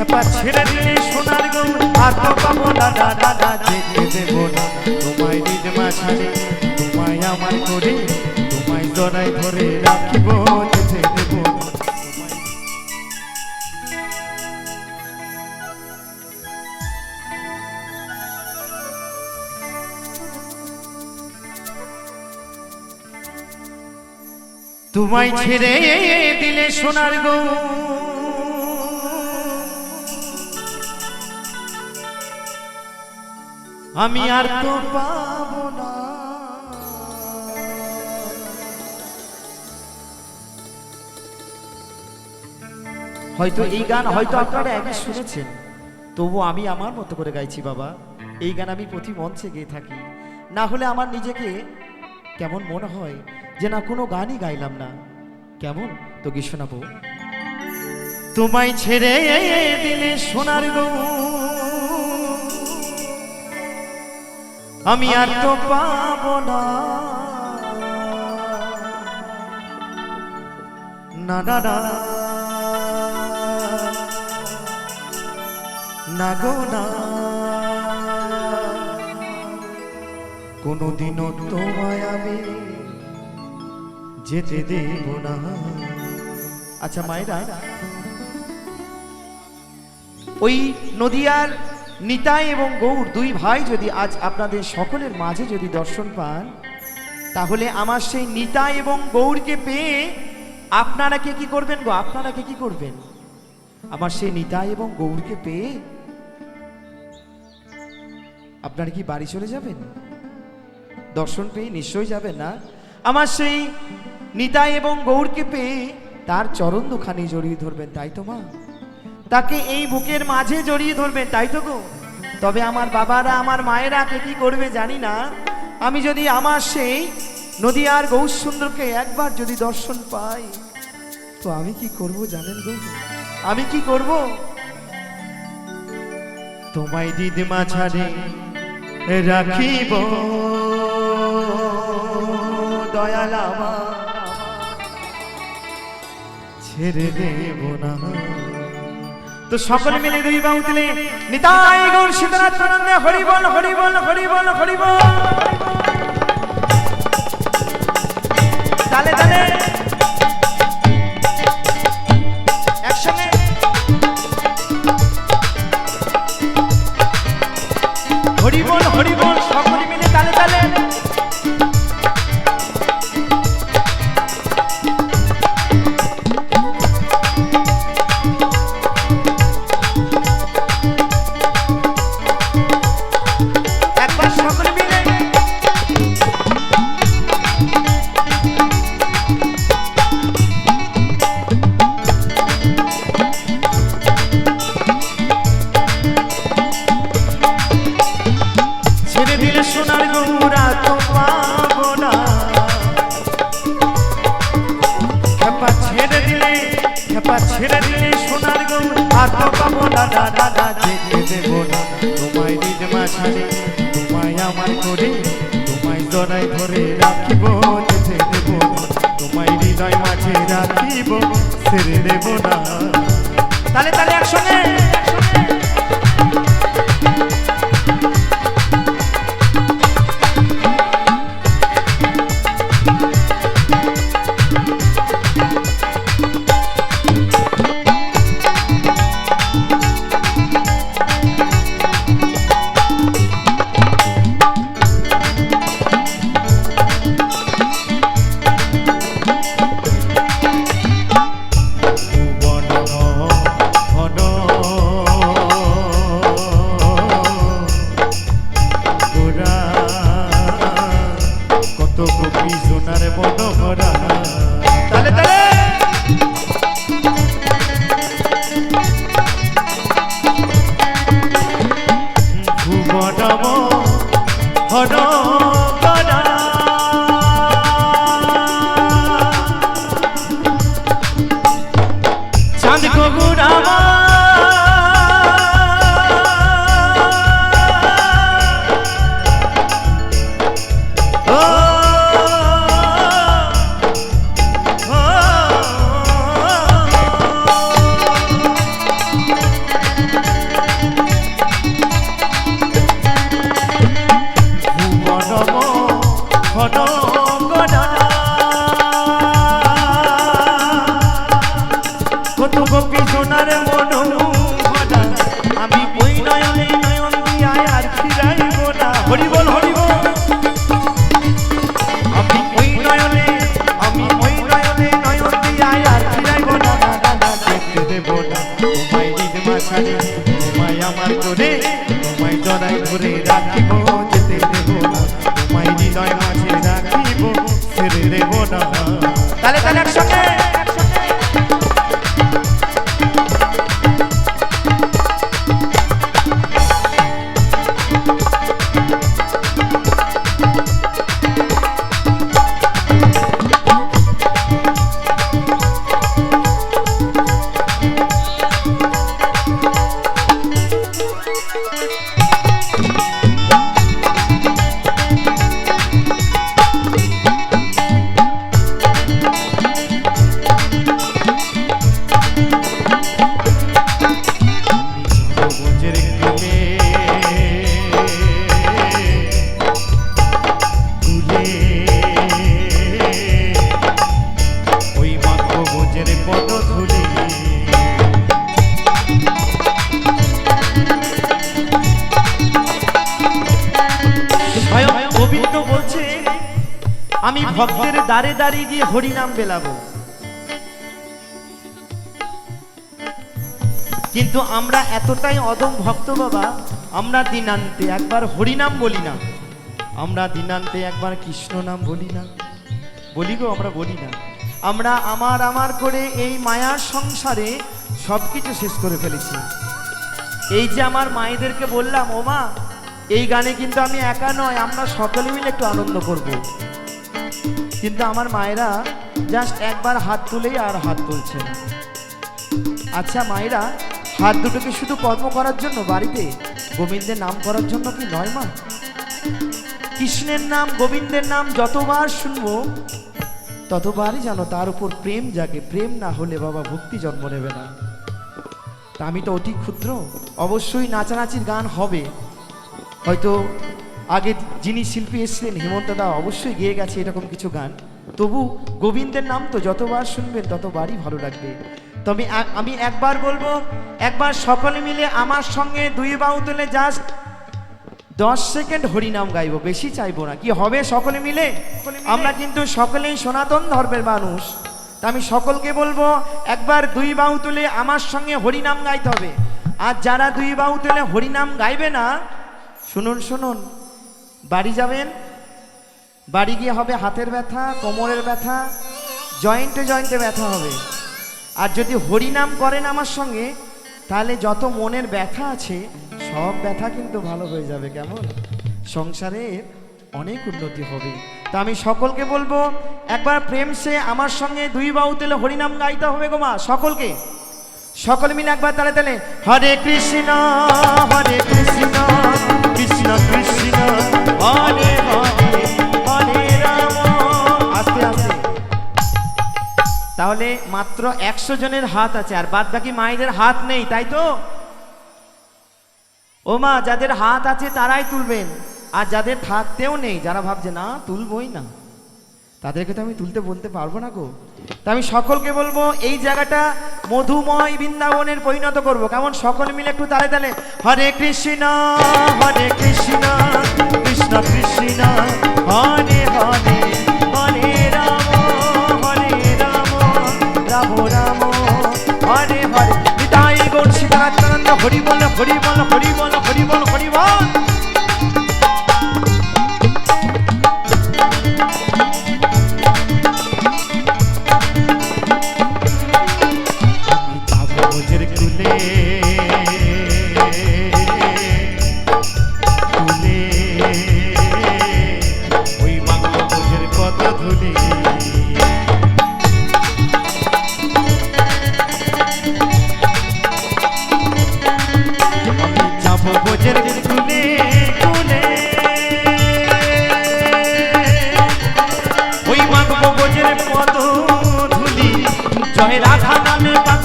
খেপা ছেড়ে দিলে সোনার গৌ আর তো পাবো না দেব না। তোমায় তোমায় আমার করে তোমায় জড়াই ধরে রাখিব তোমায় ছেড়ে দিলে সোনার গো আমি আর তো পাবো না। হয়তো এই গান হয়তো আপনারা আগে শুনেছেন। তবু আমি আমার মতো করে গাইছি বাবা। এই গান আমি প্রতি মঞ্চে গেয়ে থাকি। না হলে আমার নিজেকে কেমন মনে হয় যে না কোনো গানই গাইলাম না। কেমন? তো কি শোনাবো। তোমায় ছেড়ে দিলে সোনার গো আমি আর তো পাবো না। না না না। না গো, না। কোনোদিনও তোমায় আমি যেতে দেব না। আচ্ছা মায়েরা, ওই নদিয়ার নিতাই এবং গৌর দুই ভাই যদি আজ আপনাদের সকলের মাঝে যদি দর্শন পান, তাহলে আমার সেই নিতাই এবং গৌরকে পেয়ে আপনারা কে কি করবেন গো? আপনারা কে কি করবেন? আমার সেই নিতাই এবং গৌরকে পেয়ে আপনারা কি বাড়ি চলে যাবেন? দর্শন পেয়ে নিশ্চয়ই যাবেন না? আমার সেই নিতাই এবং গৌরকে পেয়ে তার চরণ দুখানি জড়িয়ে ধরবেন, তাই তো মা? তাকে এই বুকের মাঝে জড়িয়ে ধরবেন, তাই তো গো? তবে আমার বাবারা, আমার মায়েরা কে কি করবে জানি না। আমি যদি আমার সেই নদীয়ার গৌর সুন্দরকে একবার যদি দর্শন পাই, তো আমি কি করব জানেন গো? আমি কি করব? তোমায় দিদিমা ছাড়ে রাখিব। দয়াল আমার ছেড়ে দেব না। তো সকলে মিলে দুই বাউ তুলে নিতাই গৌর সীতানাথ আনন্দে হরি বল হরি বল হরি বল হরি বল তালে তালে খেপা ছেড়ে দিলে সোনার গৌ আর তো না দাদা না যেতে দেবো না। তোমায় নিজ মাঝারে তোমায় আমার করে তোমায় জড়াই ধরে রাখিব, যেতে দেবো তোমায় হৃদয় মাঝে রাখিব ছেড়ে দেব না। তাহলে তাহলে একসঙ্গে মাঝারে তোমায় আমার করে তোমায় জড়াই ধরে রাখিব যেতে দেব না। তোমায় হৃদয় আমি ভক্তের দ্বারে দাঁড়িয়ে গিয়ে হরিনাম বেলাবো। কিন্তু আমরা এতটাই অদম ভক্ত বাবা আমরা দিনান্তে একবার হরিনাম বলি না। আমরা দিনান্তে একবার কৃষ্ণ নাম বলি না। বলি গো আমরা বলি না। আমরা আমার আমার করে এই মায়ার সংসারে সব কিছু শেষ করে ফেলেছি। এই যে আমার মায়েদেরকে বললাম ও মা এই গানে কিন্তু আমি একা নয় আমরা সকলে মিলে একটু আনন্দ করব। কিন্তু আমার মায়েরা জাস্ট একবার হাত তুলেই আর হাত তুলছে না। আচ্ছা মায়েরা, হাত দুটোকে শুধু কর্ম করার জন্য বাড়িতে? গোবিন্দের নাম করার জন্য কি নয় মা? কৃষ্ণের নাম, গোবিন্দের নাম যতবার শুনব, ততবারই জানো তার উপর প্রেম জাগে। প্রেম না হলে বাবা ভক্তি জন্ম নেবে না। তা আমি তো অতি ক্ষুদ্র। অবশ্যই নাচানাচির গান হবে। হয়তো আগে যিনি শিল্পী এসেছিলেন, হেমন্ত দা অবশ্যই গেয়ে গেছে এরকম কিছু গান। তবু গোবিন্দের নাম তো যতবার শুনবেন, ততবারই ভালো লাগবে। তবে আমি একবার বলব, একবার সকলে মিলে আমার সঙ্গে দুই বাউ তুলে জাস্ট দশ সেকেন্ড হরিনাম গাইবো, বেশি চাইব না। কি হবে সকলে মিলে? আমরা কিন্তু সকলেই সনাতন ধর্মের মানুষ। তা আমি সকলকে বলব, একবার দুই বাহু তুলে আমার সঙ্গে হরিনাম গাইতে হবে। আর যারা দুই বাহু তুলে হরিনাম গাইবে না, শুনুন শুনুন। বাড়ি যাবেন? বাড়ি গিয়ে হবে হাতের ব্যথা, কোমরের ব্যথা, জয়েন্টে জয়েন্টে ব্যথা হবে। আর যদি হরিনাম করেন আমার সঙ্গে, তাহলে যত মনের ব্যথা আছে, সব ব্যথা কিন্তু ভালো হয়ে যাবে, কেমন? সংসারের অনেক উন্নতি হবে। তা আমি সকলকে বলব, একবার প্রেম সে আমার সঙ্গে দুই বাহু তেলে হরিনাম গাইতে হবে গো মা, সকলকে। সকল মিলে একবার তালে তালে, হরে কৃষ্ণ হরে কৃষ্ণ। তাহলে মাত্র একশো জনের হাত আছে, আর বাদ বাকি মায়েদের হাত নেই, তাই তো? ও মা, যাদের হাত আছে তারাই তুলবেন, আর যাদের থাকতেও নেই, যারা ভাবছে, না, তুলবই না। তাদেরকে তো আমি তুলতে বলতে পারব না গো। তা আমি সকলকে বলব, এই জায়গাটা মধুময় বৃন্দাবনের পরিণত করব। কেমন সকলে মিলে একটু তালে তালে, হরে কৃষ্ণ হরে কৃষ্ণ কৃষ্ণ কৃষ্ণ, হরে রাম। হরে হরে। নিতাই গৌর সীতারাত্মানন্দ হরি বল হরি বল হরি বল হরি বল হরি বল।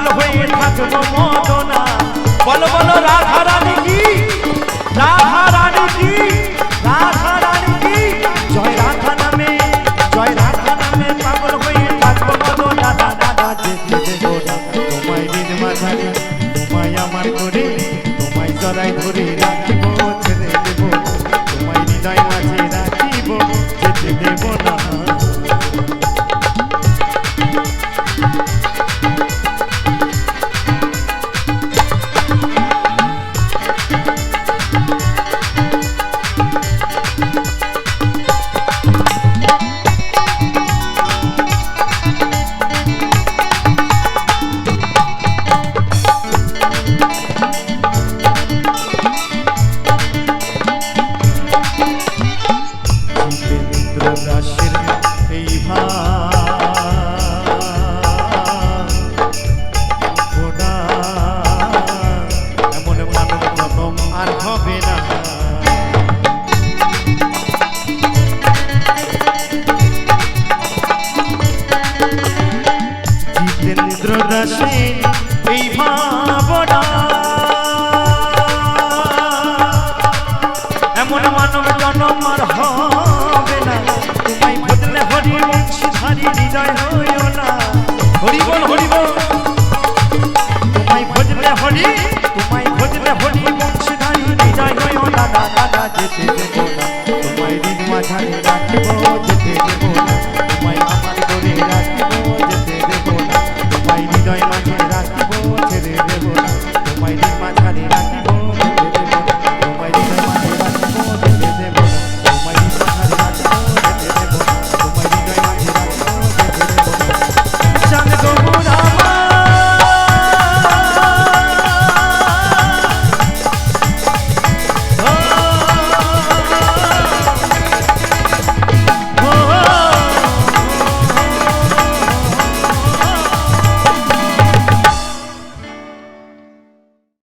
পাগল হয়ে থাকব মদনা বলো বলো রাধা রানী কি রাধা রানী কি রাধা রানী কি জয় রাধা নামে জয় রাধা নামে পাগল হয়ে থাকব মদনা দাদা দাদা যেতে তোমায় দিন মাঝারে তোমায় আমার করে তোমায় জড়াই ধরে যেতে